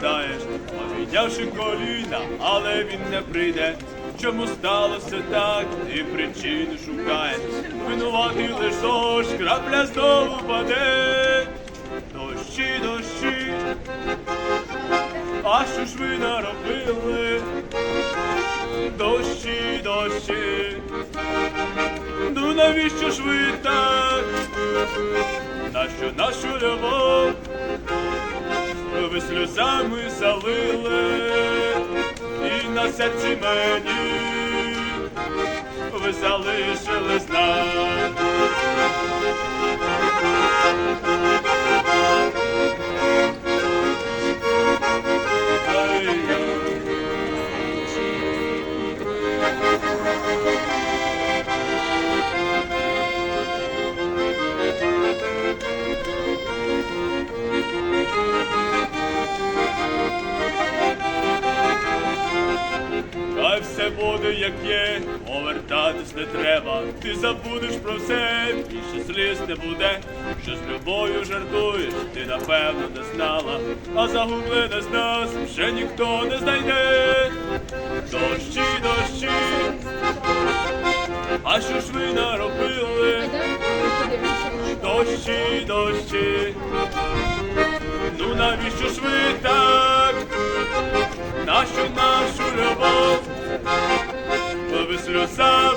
питаєш, обійнявши коліна, але він не прийде. Чому сталося так, і причини шукає. Винуватий лиш дощ, крапля знову паде. Дощі, дощі, а що ж ви наробили? Дощі, дощі, ну навіщо ж ви так? Нащо нашу любов ви сльозами залили, і на серці мені. Ви залишили Хай все буде, як є, повертатись не треба. Ти забудеш про все, більше сліз не буде. Що з любою жартуєш, ти напевно не знала, а загублене з нас вже ніхто не знайде. Дощі, дощі, а що ж ви наробили? Дощі, дощі, ну навіщо ж ви так?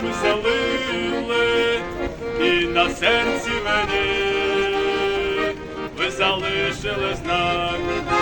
Сльозами залили, і на серці мені ви залишили знак.